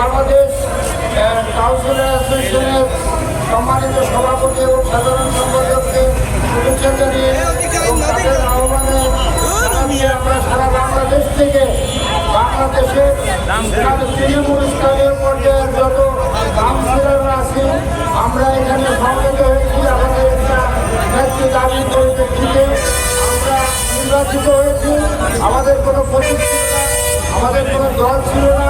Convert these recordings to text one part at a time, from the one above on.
Bangladesh councillor অ্যাসোসিয়েশনের সম্মানিত সভাপতি এবং সাধারণ সম্পাদককে শুভেচ্ছা জানিয়ে এবং তাদের আহ্বানে আমরা সারা বাংলাদেশ থেকে বাংলাদেশের তৃণমূল স্তরের পর্যায়ের যত কাউন্সিলররা আছে, আমরা এখানে সমবেত হয়েছি। আমাদের একটা আমরা নির্বাচিত হয়েছি। আমাদের কোনো প্রতিক্রিয়া, আমাদের কোনো দল ছিল না।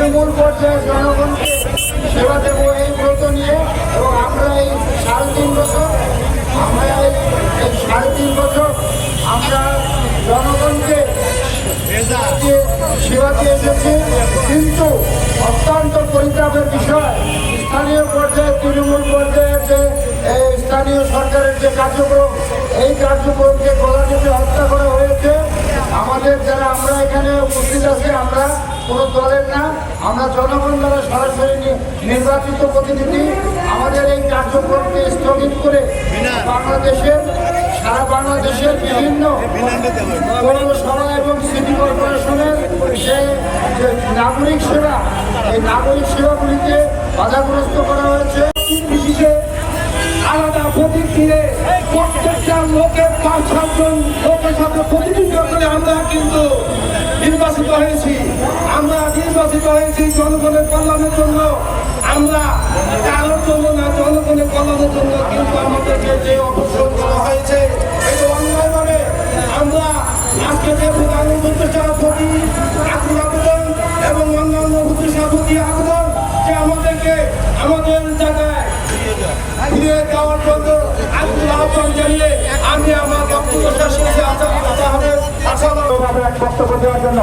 তৃণমূল পর্যায়ে জনগণকে সেবা দেবো এই ব্রত নিয়ে এবং আমরা এই সাড়ে তিন বছর, আমরা এই সাড়ে তিন বছর আমরা জনগণকে সেবা দিয়ে এসেছি। কিন্তু অত্যন্ত পরিতাপের বিষয়, স্থানীয় পর্যায়ে, তৃণমূল পর্যায়ে যে স্থানীয় সরকারের যে কার্যক্রম, এই কার্যক্রমকে গলা চেপে হত্যা করা হয়েছে। আমাদের যারা আমরা এখানে উপস্থিত আছি, আমরা কোনো দলের না, আমরা জনগণ দ্বারা সরাসরি নির্বাচিত প্রতিনিধি আমাদের এই কার্যক্রমকে স্থগিত করে বাংলাদেশের, সারা বাংলাদেশের বিভিন্ন পৌরসভা এবং সিটি কর্পোরেশনের যে নাগরিক সেবা, এই নাগরিক সেবাগুলিকে বাধাগ্রস্ত করা হয়েছে। আলাদা প্রত্যেকটা লোকের পাঁচ সাতজন লোকের সাথে প্রতিনিধিত্ব করে আমরা কিন্তু নির্বাচিত হয়েছি। হয়েছি জনগণের কল্যাণের জন্য। আমরা কারোর জন্য না, জনগণের কল্যাণের জন্য কিন্তু আমাদেরকে যে অপসর করা হয়েছে এটা অন্যায়ভাবে আমরা আজকে বলতে চাই প্রতি আকুল আবেদন এবং অন্যান্য প্রতি আবেদন যে আমাদেরকে আমাদের জায়গায় যাওয়ার জন্য আকুল আহ্বান আমি আমার বক্তব্য শেষ করছি। আশা আশা হবে আশা বক্তব্য দেওয়ার জন্য।